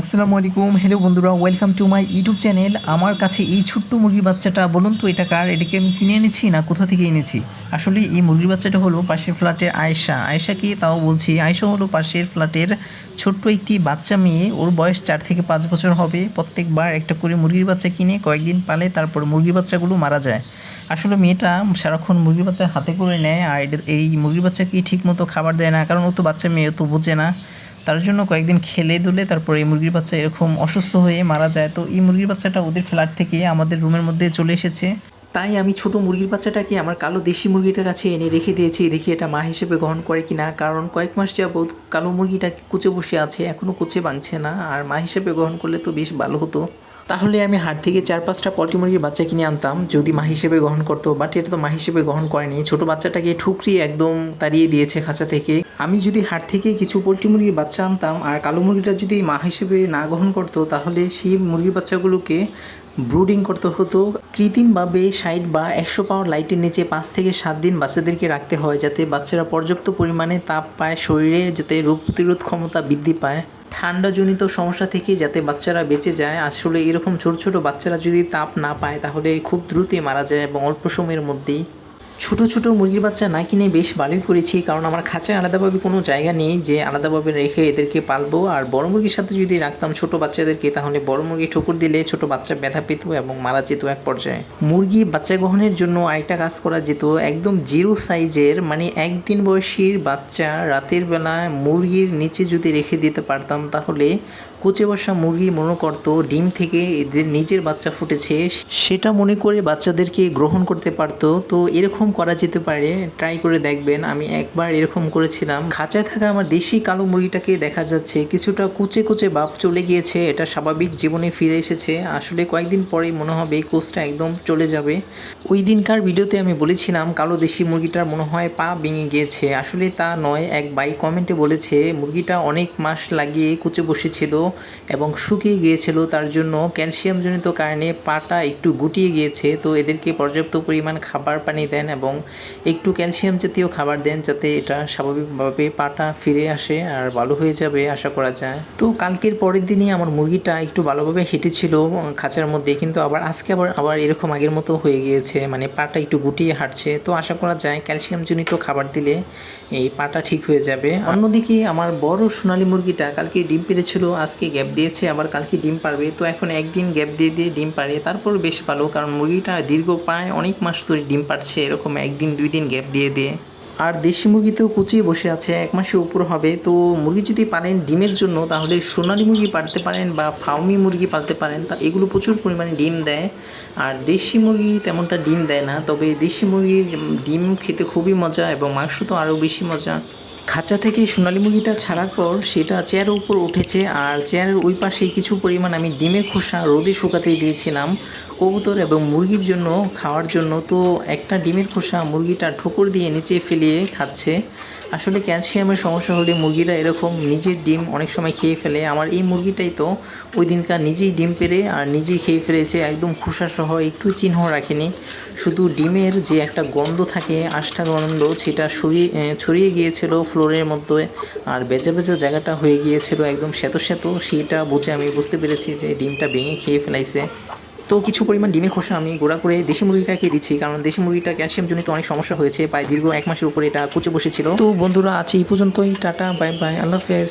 আসসালামু আলাইকুম। হ্যালো বন্ধুরা welcome to my YouTube channel আমার কাছে এই ছোট্ট মুরগির বাচ্চাটা, বলুন তো এটা কার? এটাকে আমি কিনে এনেছি না কোথা থেকে এনেছি? আসলে এই মুরগির বাচ্চাটা হলো পাশের ফ্ল্যাটের আয়েশা। আয়েশাকে তাও বলছি, আয়েশা হলো পাশের ফ্ল্যাটের ছোট্ট একটি বাচ্চা মেয়ে। ওর বয়স চার থেকে পাঁচ বছর হবে। প্রত্যেকবার একটা করে মুরগির বাচ্চা কিনে কয়েকদিন পালে তারপর মুরগির বাচ্চাগুলো মারা যায়। আসলে মেয়েটা সারাক্ষণ মুরগির বাচ্চা হাতে করে নেয়, আর এই মুরগির বাচ্চাকে ঠিক মতো খাবার দেয় না? কারণ ও তো বাচ্চা মেয়ে তো বোঝে না। তার জন্য কয়েকদিন খেলে দুলে তারপরে এই মুরগির বাচ্চা এরকম অসুস্থ হয়ে মারা যায়। তো এই মুরগির বাচ্চাটা ওদের ফ্ল্যাট থেকে আমাদের রুমের মধ্যে চলে এসেছে। তাই আমি ছোট মুরগির বাচ্চাটাকে আমার কালো দেশি মুরগিটার কাছে এনে রেখে দিয়েছি। দেখি এটা মা হিসেবে গ্রহণ করে কিনা। কারণ কয়েক মাস যাবৎ কালো মুরগিটা কুচে বসে আছে এখনও কুচে ভাঙছে না। আর মা হিসেবে গ্রহণ করলে তো বেশ ভালো হতো। তাহলে আমি হাট থেকে চার পাঁচটা পল্ট্রি মুরগির বাচ্চা কিনে আনতাম, যদি মা হিসেবে গ্রহণ করতো। বাট এটা তো মা হিসেবে গ্রহণ করেনি। ছোট বাচ্চাটাকে ঠুকরি একদম তাড়িয়ে দিয়েছে খাঁচা থেকে। আমি যদি হাট থেকে কিছু পোলট্রি মুরগির বাচ্চা আনতাম, আর কালো মুরগিটা যদি মা হিসেবে না গ্রহণ করতো, তাহলে সেই মুরগির বাচ্চাগুলোকে ব্রুডিং করতে হতো। কৃত্রিমভাবে সাইড বা একশো পাওয়ার লাইটের নিচে পাঁচ থেকে সাত দিন বাচ্চাদেরকে রাখতে হয় যাতে বাচ্চারা পর্যাপ্ত পরিমাণে তাপ পায়, শরীরে যাতে রোগ প্রতিরোধ ক্ষমতা বৃদ্ধি পায়। ঠান্ডাজনিত সমস্যা থেকে যাতে বাচ্চারা বেঁচে যায়। আসলে এরকম ছোট ছোট বাচ্চারা যদি তাপ না পায় তাহলে খুব দ্রুতই মারা যায় এবং অল্প সময়ের মধ্যেই ছোট ছোট মুরগির বাচ্চা না কিনে বেশ ভালোই করেছি, কারণ আমার খাঁচায় আলাদাভাবে কোনো জায়গা নেই যে আলাদাভাবে রেখে এদেরকে পালবো। আর বড় মুরগির সাথে যদি রাখতাম ছোট বাচ্চাদেরকে, তাহলে বড় মুরগি ঠুকুর দিলে ছোট বাচ্চা ব্যথা পেত এবং মারা যেত এক পর্যায়ে। মুরগি বাচ্চা গ্রহণের জন্য আরেকটা কাজ করা যেত, একদম জিরো সাইজের মানে একদিন বয়সীর বাচ্চা রাতের বেলা মুরগির নিচে যদি রেখে দিতে পারতাম, তাহলে কুচে বসা মুরগি মনে করতো ডিম থেকে এদের নিজের বাচ্চা ফুটেছে, সেটা মনে করে বাচ্চাদেরকে গ্রহণ করতে পারতো। তো এরকম করা যেতে পারে, ট্রাই করে দেখবেন। আমি একবার এরকম করেছিলাম। খাঁচায় থাকা আমার দেশি কালো মুরগিটাকে দেখা যাচ্ছে কিছুটা কুচে কুচে বাপ চলে গিয়েছে। এটা স্বাভাবিক জীবনে ফিরে এসেছে। আসলে কয়েকদিন পরেই মনে হবে কোচটা একদম চলে যাবে। ওই দিনকার ভিডিওতে আমি বলেছিলাম, কালো দেশি মুরগিটার মনে হয় পা ভেঙে গিয়েছে। আসলে তা নয়, এক বাই কমেন্টে বলেছে, মুরগিটা অনেক মাস লাগিয়ে কুচে বসেছিল। এবং শুকিয়ে গিয়েছিল, তার জন্য ক্যালসিয়ামজনিত কারণে পাটা একটু গুটিয়ে গিয়েছে। তো এদেরকে পর্যাপ্ত পরিমাণ খাবার পানি দেন এবং একটু ক্যালসিয়াম জাতীয় খাবার দেন যাতে এটা স্বাভাবিকভাবে পাটা ফিরে আসে আর ভালো হয়ে যাবে আশা করা যায়। তো কালকের পরের দিনই আমার মুরগিটা একটু ভালোভাবে হেঁটেছিল, খাঁচার মধ্যে, কিন্তু আবার আজকে আবার আবার এরকম আগের মতো হয়ে গিয়েছে মানে পাটা একটু গুটিয়ে হাঁটছে। তো আশা করা যায় ক্যালসিয়ামজনিত খাবার দিলে এই পাটা ঠিক হয়ে যাবে। অন্যদিকে আমার বড় সোনালী মুরগিটা কালকে ডিম পেরেছিল, আজকে গ্যাপ দিয়েছে, আবার কালকে ডিম পারবে। তো এখন একদিন গ্যাপ দিয়ে দিয়ে ডিম পারে তারপর বেশ ভালো, কারণ মুরগিটা দীর্ঘ প্রায় অনেক মাস ধরে ডিম পারছে এরকম একদিন, দুই দিন গ্যাপ দিয়ে দিয়ে। আর দেশি মুরগি তো কুচিয়ে বসে আছে, এক মাসের উপর হবে। তো মুরগি যদি পালেন ডিমের জন্য, তাহলে সোনালী মুরগি পালতে পারেন বা ফার্মি মুরগি পালতে পারেন, তা এগুলো প্রচুর পরিমাণে ডিম দেয়। আর দেশি মুরগি তেমনটা ডিম দেয় না, তবে দেশি মুরগির ডিম খেতে খুবই মজা এবং মাংস তো আরও বেশি মজা। খাঁচা থেকে সোনালী মুরগিটা ছাড়ার পর সেটা চেয়ারের উপর উঠেছে আর চেয়ারের ওই পাশে কিছু পরিমাণ আমি ডিমের খোসা রোদে শুকাতে দিয়েছিলাম, কবুতর এবং মুরগির জন্য খাওয়ার জন্য। তো একটা ডিমের খোসা মুরগিটা ঠোকর দিয়ে নিচে ফেলিয়ে খাচ্ছে। আসলে ক্যালসিয়ামের সমস্যা হলে মুরগিরা এরকম নিজের ডিম অনেক সময় খেয়ে ফেলে। আমার এই মুরগিটাই তো ওই দিনকার নিজেই ডিম পেরে আর নিজেই খেয়ে ফেলেছে, একদম খোসা সহ একটু চিহ্ন রাখেনি। শুধু ডিমের যে একটা গন্ধ থাকে, আষ্টা গন্ধ, সেটা সরিয়ে ছড়িয়ে গিয়েছিল ফ্লোরের মধ্যে। আর বেঁচে বেঁচে জায়গাটা হয়ে গিয়েছিল একদম শ্বেত শ্বেত সেটা বুঝে আমি বুঝতে পেরেছি যে ডিমটা ভেঙে খেয়ে ফেলাইছে। তো কিছু পরিমাণ ডিমের খোসা আমি গোড়া করে দেশি মুরগিটাকে দিচ্ছি, কারণ দেশি মুরগিটা ক্যালসিয়াম জনিত অনেক সমস্যা হয়েছে। প্রায় দীর্ঘ এক মাসের উপরে এটা কুচে বসেছিল। তো বন্ধুরা আছে এই পর্যন্তই। টাটা, বাই বাই, আল্লাহ হাফেজ।